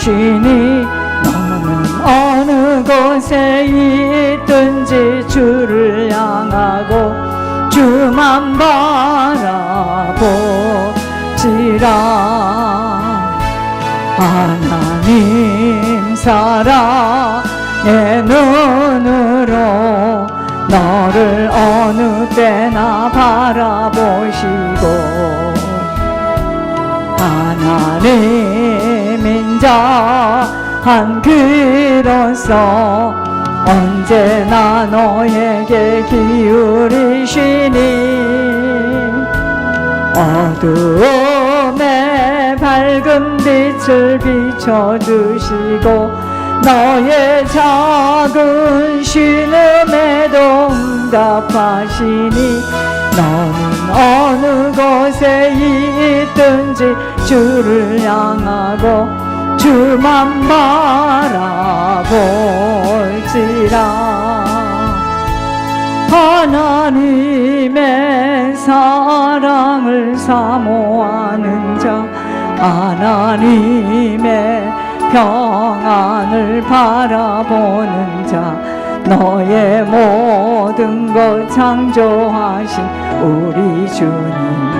하시니 너는 어느 곳에 있든지 주를 향하고 주만 바라보지라. 하나님 사랑의 눈으로 너를 어느 때나 바라보시고. 하나님 인 자한 그로서 언제나 너에게 기울이시니? 어두움에 밝은 빛을 비춰주시고 너의 작은 신음에도 응답하시니 너는 어느 곳에 있든지 주를 향하고 주만 바라볼지라. 하나님의 사랑을 사모하는 자 하나님의 평안을 바라보는 자 너의 모든 것 창조하신 우리 주님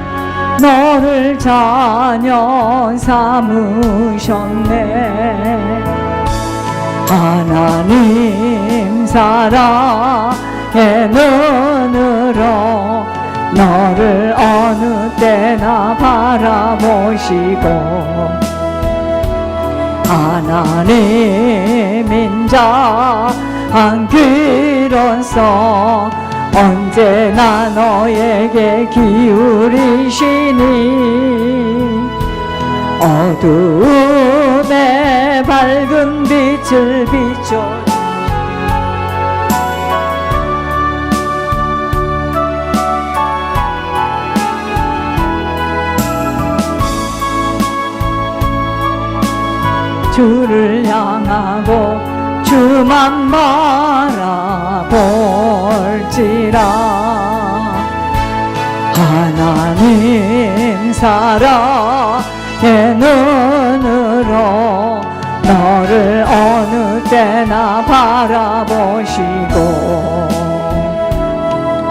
너를 자녀 삼으셨네. 하나님 사랑의 눈으로 너를 어느 때나 바라보시고 하나님 인 자한 그로서 언제나 너에게 기울이시니 어두움에 밝은 빛을 비춰 주를 향하고 주만 바라볼지라. 하나님 사랑의 눈으로 너를 어느 때나 바라보시고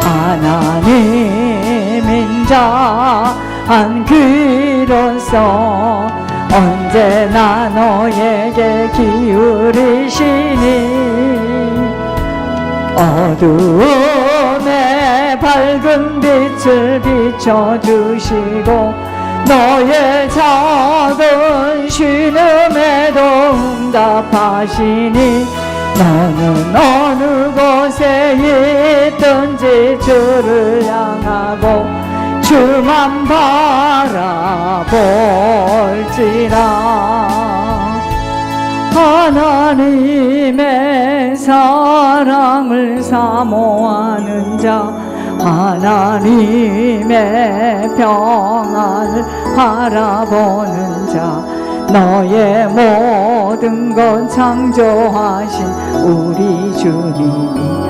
하나님 인 자한 그로서 언제나 너에게 기울이시니 어두움에 밝은 빛을 비춰주시고 너의 작은 신음에도 응답하시니 너는 어느 곳에 있든지 주를 향하고 주만 바라볼지라. 하나님의 사랑을 사모하는 자 하나님의 평안을 바라보는 자 너의 모든 것 창조하신 우리 주님이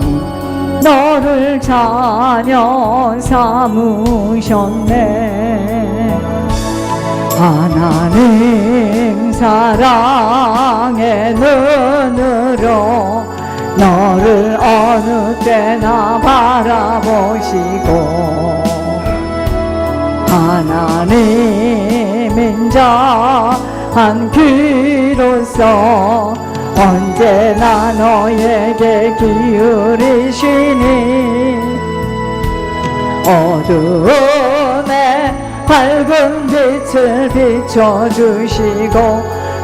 이 너를 자녀 삼으셨네. 하나님 사랑의 눈으로 너를 어느 때나 바라보시고 하나님 인 자한 귀로서 언제나 너에게 기울이시니 어둠에 밝은 빛을 비춰주시고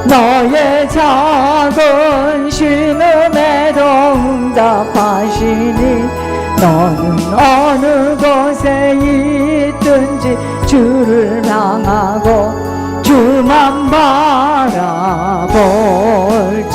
너의 작은 신음에도 응답하시니 너는 어느 곳에 있든지 주를 향하고 주만 바라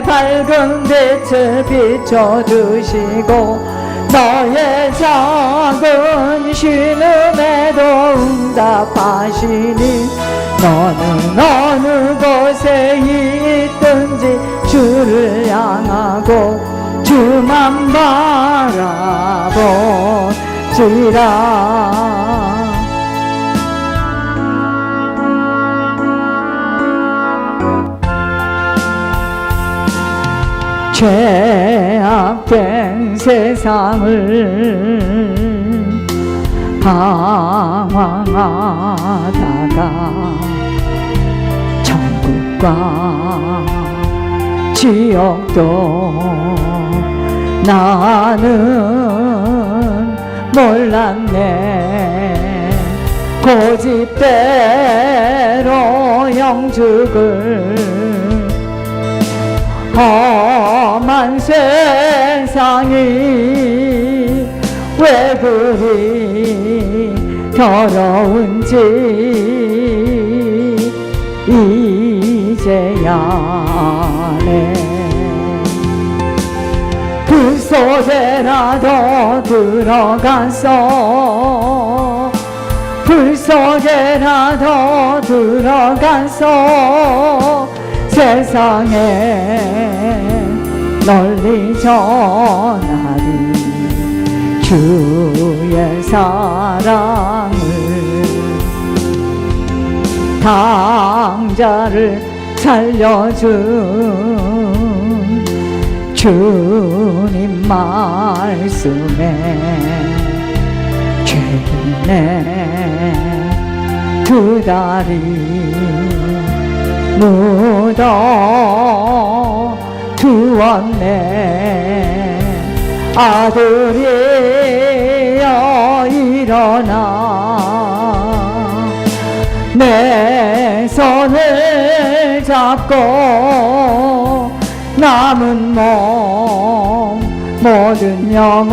에 밝은 빛을 비춰주시고 너의 작은 신음에도 응답하시니 너는 어느 곳에 있든지 주를 향하고 주만 바라보지라 죄악된 세상을 방황하다가 천국과 지옥도 나는 몰랐네. 고집대로 영죽을 험한 세상이 왜 그리 더러운지 이제야 네. 그 속에라도 들어가서 불 속에라도 들어가서 세상에 널리 전하리. 주의 사랑을 당자를 살려준 주님 말씀에 죄인의 두 다리 묻어 두었네. 아들이여 일어나 내 손을 잡고 남은 몸 모든 영혼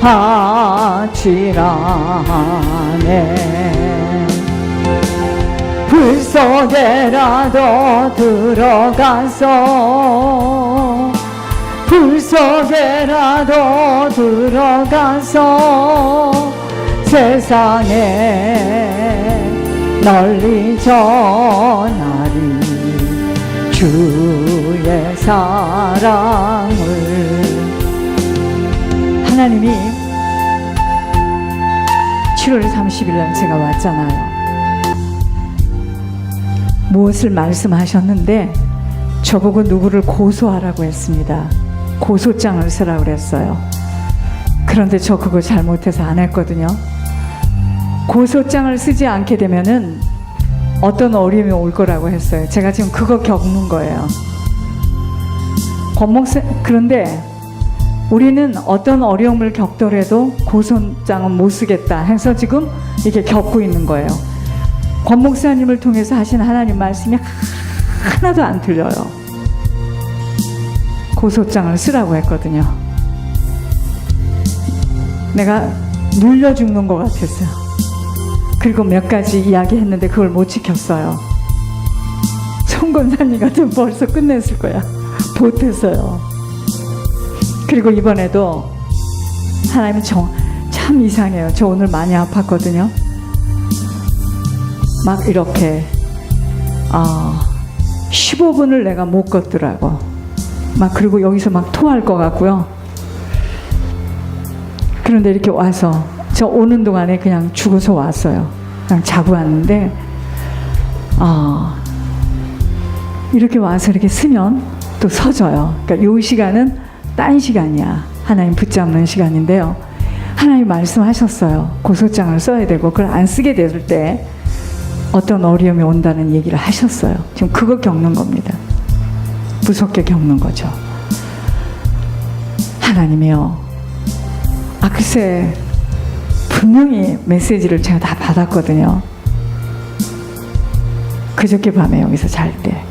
바치라네. 불 속에라도 들어가서 불 속에라도 들어가서 세상에 널리 전하리 주의 사랑을 하나님이 7월 30일 날 제가 왔잖아요. 무엇을 말씀하셨는데 저보고 누구를 고소하라고 했습니다. 고소장을 쓰라고 그랬어요. 그런데 저 그거 잘못해서 안 했거든요. 고소장을 쓰지 않게 되면은 어떤 어려움이 올 거라고 했어요. 제가 지금 그거 겪는 거예요. 권목세 그런데 우리는 어떤 어려움을 겪더라도 고소장은 못 쓰겠다 해서 지금 이렇게 겪고 있는 거예요. 권 목사님을 통해서 하신 하나님 말씀이 하나도 안 틀려요. 고소장을 쓰라고 했거든요. 내가 눌려 죽는 것 같았어요. 그리고 몇 가지 이야기 했는데 그걸 못 지켰어요. 송건사님 같은 벌써 끝냈을 거야. 못했어요. 그리고 이번에도 하나님은 정, 참 이상해요. 저 오늘 많이 아팠거든요. 막 이렇게 아 15분을 내가 못 걷더라고. 막 그리고 여기서 막 토할 것 같고요. 그런데 이렇게 와서 저 오는 동안에 그냥 죽어서 왔어요. 그냥 자고 왔는데 아 이렇게 와서 이렇게 쓰면 또 서져요. 그러니까 요 시간은 딴 시간이야. 하나님 붙잡는 시간인데요. 하나님 말씀하셨어요. 고소장을 써야 되고 그걸 안 쓰게 될 때 어떤 어려움이 온다는 얘기를 하셨어요. 지금 그거 겪는 겁니다. 무섭게 겪는 거죠. 하나님이요. 아 글쎄 분명히 메시지를 제가 다 받았거든요. 그저께 밤에 여기서 잘 때.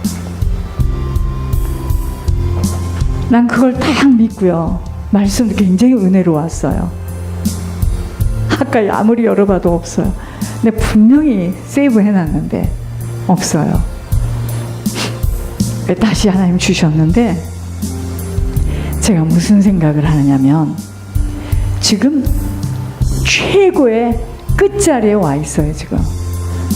난 그걸 딱 믿고요. 말씀도 굉장히 은혜로웠어요. 아까 아무리 열어봐도 없어요. 근데 분명히 세이브 해놨는데 없어요. 다시 하나님 주셨는데 제가 무슨 생각을 하느냐면 지금 최고의 끝자리에 와 있어요 지금.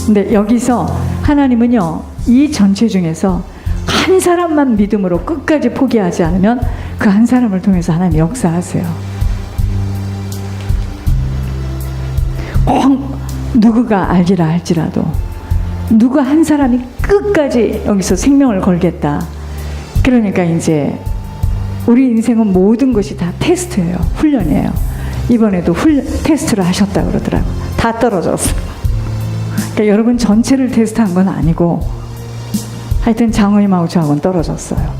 근데 여기서 하나님은요 이 전체 중에서 한 사람만 믿음으로 끝까지 포기하지 않으면 그 한 사람을 통해서 하나님 역사하세요. 꼭 누구가 알기라 할지라도 누가 한 사람이 끝까지 여기서 생명을 걸겠다. 그러니까 이제 우리 인생은 모든 것이 다 테스트예요. 훈련이에요. 이번에도 훈 테스트를 하셨다 그러더라고. 다 떨어졌어. 그러니까 여러분 전체를 테스트한 건 아니고 하여튼 장모님하고 저하고는 떨어졌어요.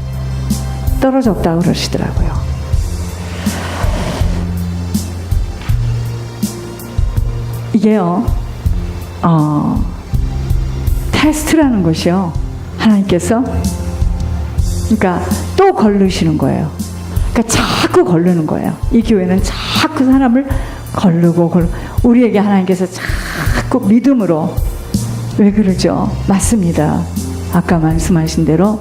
떨어졌다 그러시더라고요. 이게요, 어, 테스트라는 것이요. 하나님께서, 그러니까 또 걸르시는 거예요. 그러니까 자꾸 걸르는 거예요. 이 교회는 자꾸 사람을 걸르고, 걸 우리에게 하나님께서 자꾸 믿음으로, 왜 그러죠? 맞습니다. 아까 말씀하신 대로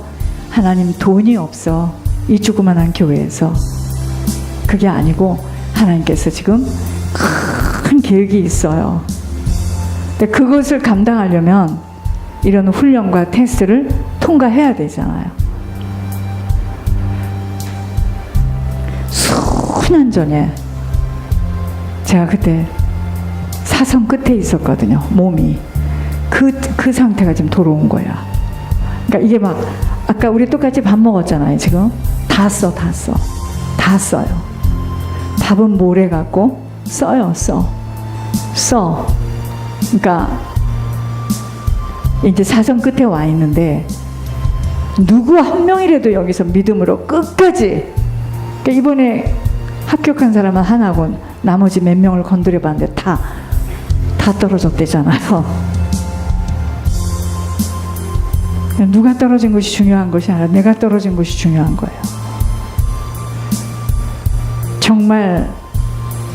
하나님 돈이 없어. 이 조그만한 교회에서. 그게 아니고 하나님께서 지금 큰 계획이 있어요. 근데 그것을 감당하려면 이런 훈련과 테스트를 통과해야 되잖아요. 수년 전에 제가 그때 사선 끝에 있었거든요. 몸이. 그, 그 상태가 지금 돌아온 거야. 그러니까 이게 막, 아까 우리 똑같이 밥 먹었잖아요, 지금. 다 써, 다 써. 다 써요. 밥은 모래 갖고 써요, 써. 써. 그러니까 이제 사선 끝에 와 있는데 누구 한 명이라도 여기서 믿음으로 끝까지 그러니까 이번에 합격한 사람은 하나고 나머지 몇 명을 건드려 봤는데 다 다 떨어졌대잖아요. 누가 떨어진 것이 중요한 것이 아니라 내가 떨어진 것이 중요한 거예요. 정말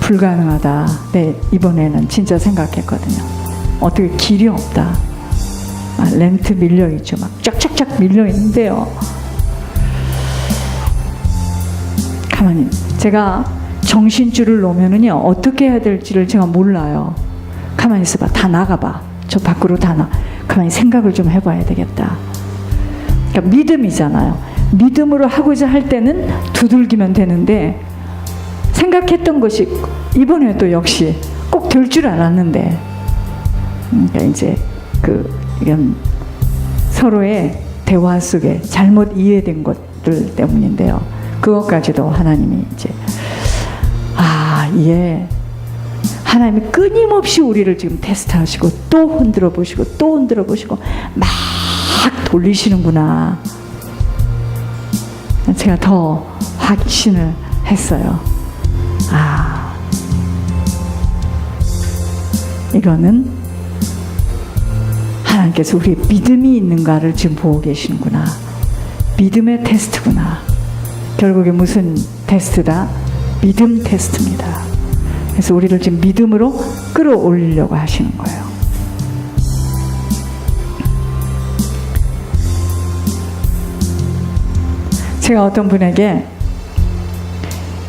불가능하다. 네, 이번에는 진짜 생각했거든요. 어떻게 길이 없다. 아, 렌트 밀려 있죠. 막 쫙쫙쫙 밀려 있는데요. 가만히 제가 정신줄을 놓으면은요 어떻게 해야 될지를 제가 몰라요. 가만히 있어봐. 다 나가봐. 저 밖으로 다 나. 가만히 생각을 좀 해봐야 되겠다. 그러니까 믿음이잖아요. 믿음으로 하고자 할 때는 두들기면 되는데 생각했던 것이 이번에도 역시 꼭 될 줄 알았는데 그러니까 이제 그 이런 서로의 대화 속에 잘못 이해된 것들 때문인데요. 그것까지도 하나님이 이제 아, 예. 하나님이 끊임없이 우리를 지금 테스트하시고 또 흔들어 보시고 또 흔들어 보시고 막 돌리시는구나. 제가 더 확신을 했어요. 아, 이거는 하나님께서 우리의 믿음이 있는가를 지금 보고 계시는구나. 믿음의 테스트구나. 결국에 무슨 테스트다? 믿음 테스트입니다. 그래서 우리를 지금 믿음으로 끌어올리려고 하시는 거예요. 제가 어떤 분에게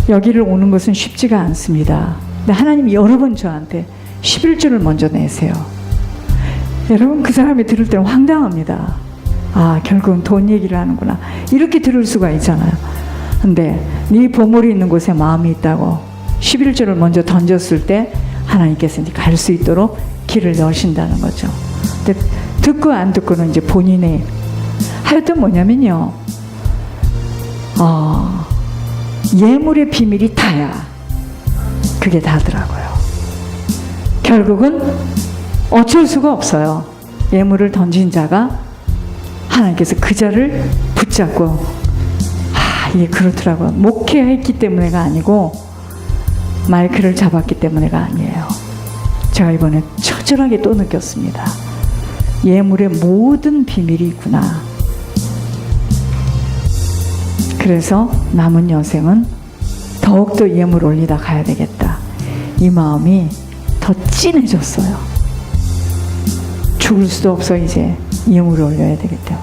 여기를 오는 것은 쉽지가 않습니다. 근데 하나님이 여러 번 저한테 11조를 먼저 내세요. 여러분 그 사람이 들을 때는 황당합니다. 아 결국은 돈 얘기를 하는구나. 이렇게 들을 수가 있잖아요. 근데 네 보물이 있는 곳에 마음이 있다고 11조를 먼저 던졌을 때 하나님께서 이제 갈 수 있도록 길을 여신다는 거죠. 근데 듣고 안 듣고는 이제 본인의 하여튼 뭐냐면요. 어, 예물의 비밀이 다야. 그게 다더라고요. 결국은 어쩔 수가 없어요. 예물을 던진 자가 하나님께서 그 자를 붙잡고 아, 이게 그렇더라고요. 목회했기 때문에가 아니고 마이크를 잡았기 때문에가 아니에요. 제가 이번에 처절하게 또 느꼈습니다. 예물의 모든 비밀이 있구나. 그래서 남은 여생은 더욱더 예물 올리다 가야 되겠다. 이 마음이 더 진해졌어요. 죽을 수도 없어 이제 예물을 올려야 되겠다.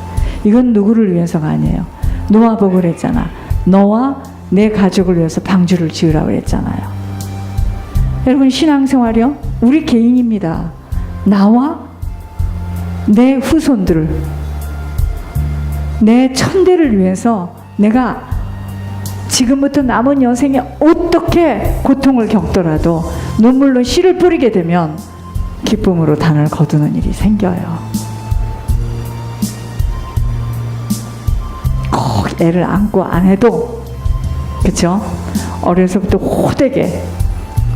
이건 누구를 위해서가 아니에요. 노아 복을 했잖아. 너와 내 가족을 위해서 방주를 지으라고 했잖아요. 여러분 신앙생활이요? 우리 개인입니다. 나와 내 후손들, 내 천대를 위해서 내가 지금부터 남은 여생에 어떻게 고통을 겪더라도 눈물로 씨를 뿌리게 되면 기쁨으로 단을 거두는 일이 생겨요. 꼭 애를 안고 안 해도 그쵸? 어려서부터 호되게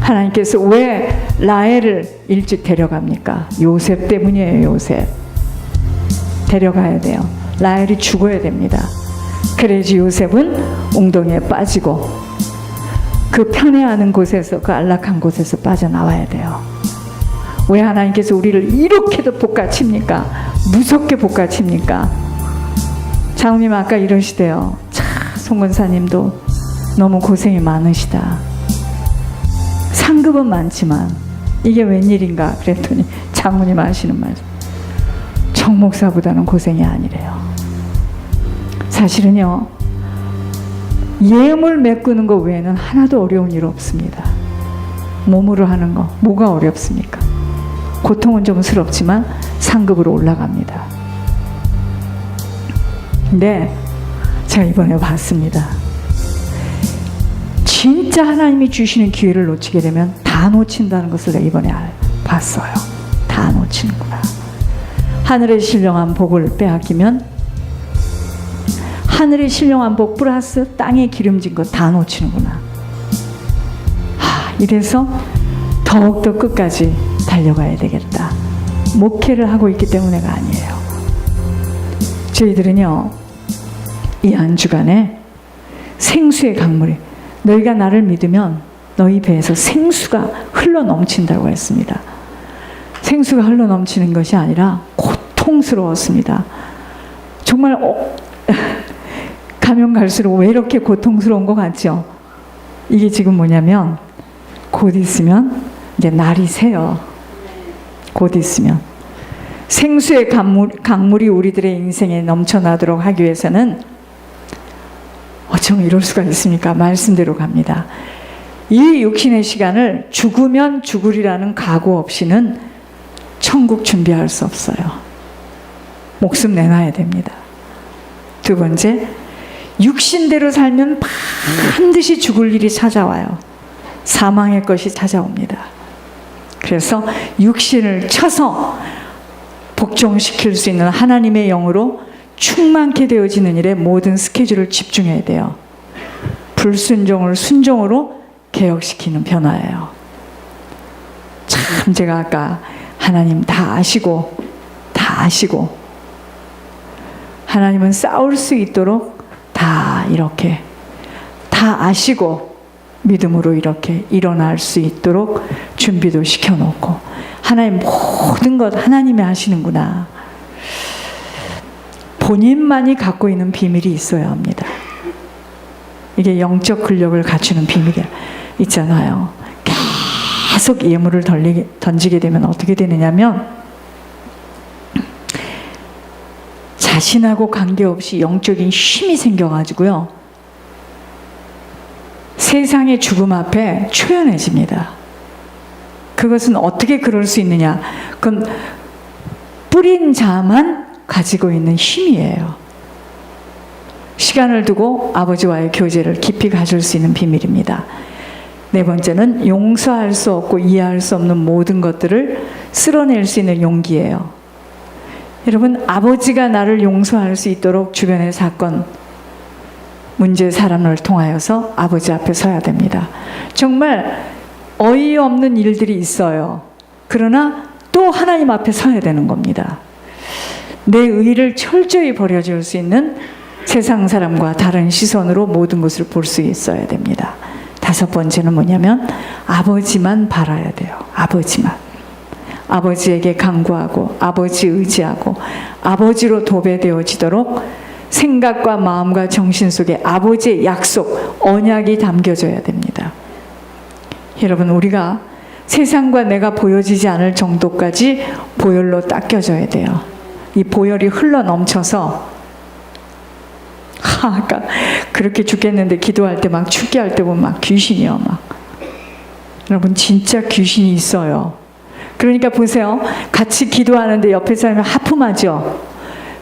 하나님께서 왜 라헬을 일찍 데려갑니까? 요셉 때문이에요, 요셉. 데려가야 돼요. 라헬이 죽어야 됩니다. 그래야지 요셉은 웅덩이에 빠지고 그 편애하는 곳에서 그 안락한 곳에서 빠져나와야 돼요. 왜 하나님께서 우리를 이렇게도 볶아칩니까? 무섭게 볶아칩니까? 장님 아까 이러시대요. 차, 송근사님도 너무 고생이 많으시다. 상급은 많지만 이게 웬일인가 그랬더니 장모님 하시는 말 정목사보다는 고생이 아니래요. 사실은요 예물 메꾸는 것 외에는 하나도 어려운 일 없습니다. 몸으로 하는 거 뭐가 어렵습니까? 고통은 좀 스럽지만 상급으로 올라갑니다. 근데 제가 이번에 봤습니다. 진짜 하나님이 주시는 기회를 놓치게 되면 다 놓친다는 것을 내가 이번에 알- 봤어요. 다 놓치는구나. 하늘의 신령한 복을 빼앗기면 하늘의 신령한 복 플러스 땅에 기름진 것 다 놓치는구나. 하, 이래서 더욱더 끝까지 달려가야 되겠다. 목회를 하고 있기 때문에가 아니에요. 저희들은요, 이한 주간에 생수의 강물이 너희가 나를 믿으면 너희 배에서 생수가 흘러 넘친다고 했습니다. 생수가 흘러 넘치는 것이 아니라 고통스러웠습니다. 정말 어, 가면 갈수록 왜 이렇게 고통스러운 것 같죠? 이게 지금 뭐냐면 곧 있으면 이제 날이 새요. 곧 있으면 생수의 강물, 강물이 우리들의 인생에 넘쳐나도록 하기 위해서는 어쩜 이럴 수가 있습니까? 말씀대로 갑니다. 이 육신의 시간을 죽으면 죽으리라는 각오 없이는 천국 준비할 수 없어요. 목숨 내놔야 됩니다. 두 번째, 육신대로 살면 반드시 죽을 일이 찾아와요. 사망의 것이 찾아옵니다. 그래서 육신을 쳐서 복종시킬 수 있는 하나님의 영으로 충만케 되어지는 일에 모든 스케줄을 집중해야 돼요. 불순종을 순종으로 개혁시키는 변화예요. 참 제가 아까 하나님 다 아시고 다 아시고 하나님은 싸울 수 있도록 다 이렇게 다 아시고 믿음으로 이렇게 일어날 수 있도록 준비도 시켜놓고 하나님 모든 것 하나님이 하시는구나. 본인만이 갖고 있는 비밀이 있어야 합니다. 이게 영적 근력을 갖추는 비밀이 있잖아요. 계속 예물을 던리게, 던지게 되면 어떻게 되느냐면 자신하고 관계없이 영적인 힘이 생겨가지고요. 세상의 죽음 앞에 초연해집니다. 그것은 어떻게 그럴 수 있느냐? 그건 뿌린 자만 가지고 있는 힘이에요. 시간을 두고 아버지와의 교제를 깊이 가질 수 있는 비밀입니다. 네 번째는 용서할 수 없고 이해할 수 없는 모든 것들을 쓸어낼 수 있는 용기예요. 여러분, 아버지가 나를 용서할 수 있도록 주변의 사건, 문제 사람을 통하여서 아버지 앞에 서야 됩니다. 정말 어이없는 일들이 있어요. 그러나 또 하나님 앞에 서야 되는 겁니다. 내 의를 철저히 버려줄 수 있는 세상 사람과 다른 시선으로 모든 것을 볼 수 있어야 됩니다. 다섯 번째는 뭐냐면 아버지만 바라야 돼요. 아버지만. 아버지에게 간구하고 아버지 의지하고 아버지로 도배되어지도록 생각과 마음과 정신 속에 아버지의 약속, 언약이 담겨져야 됩니다. 여러분, 우리가 세상과 내가 보여지지 않을 정도까지 보혈로 닦여져야 돼요. 이 보혈이 흘러 넘쳐서 하, 아까 그렇게 죽겠는데 기도할 때 막 죽게 할 때 보면 막 귀신이요, 막. 여러분, 진짜 귀신이 있어요. 그러니까 보세요. 같이 기도하는데 옆에 사람이 하품하죠.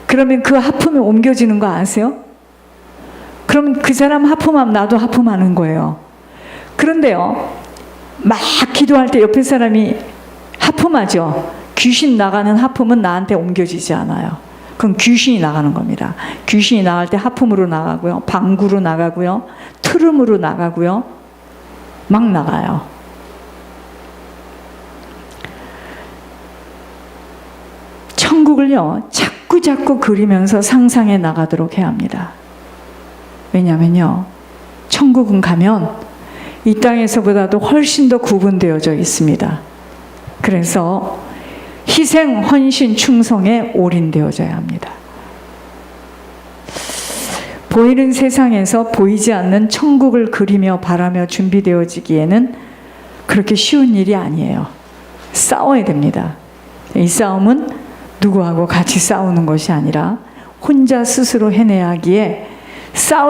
그러면 그 하품이 옮겨지는 거 아세요? 그럼 그 사람 하품하면 나도 하품하는 거예요. 그런데요, 막 기도할 때 옆에 사람이 하품하죠. 귀신 나가는 하품은 나한테 옮겨지지 않아요. 그럼 귀신이 나가는 겁니다. 귀신이 나갈 때 하품으로 나가고요. 방구로 나가고요. 트름으로 나가고요. 막 나가요. 천국을요, 자꾸 자꾸 그리면서 상상해 나가도록 해야 합니다. 왜냐면요, 천국은 가면 이 땅에서보다도 훨씬 더 구분되어져 있습니다. 그래서 희생, 헌신, 충성에 올인되어져야 합니다. 보이는 세상에서 보이지 않는 천국을 그리며 바라며 준비되어지기에는 그렇게 쉬운 일이 아니에요. 싸워야 됩니다. 이 싸움은 누구하고 같이 싸우는 것이 아니라 혼자 스스로 해내야 하기에 싸우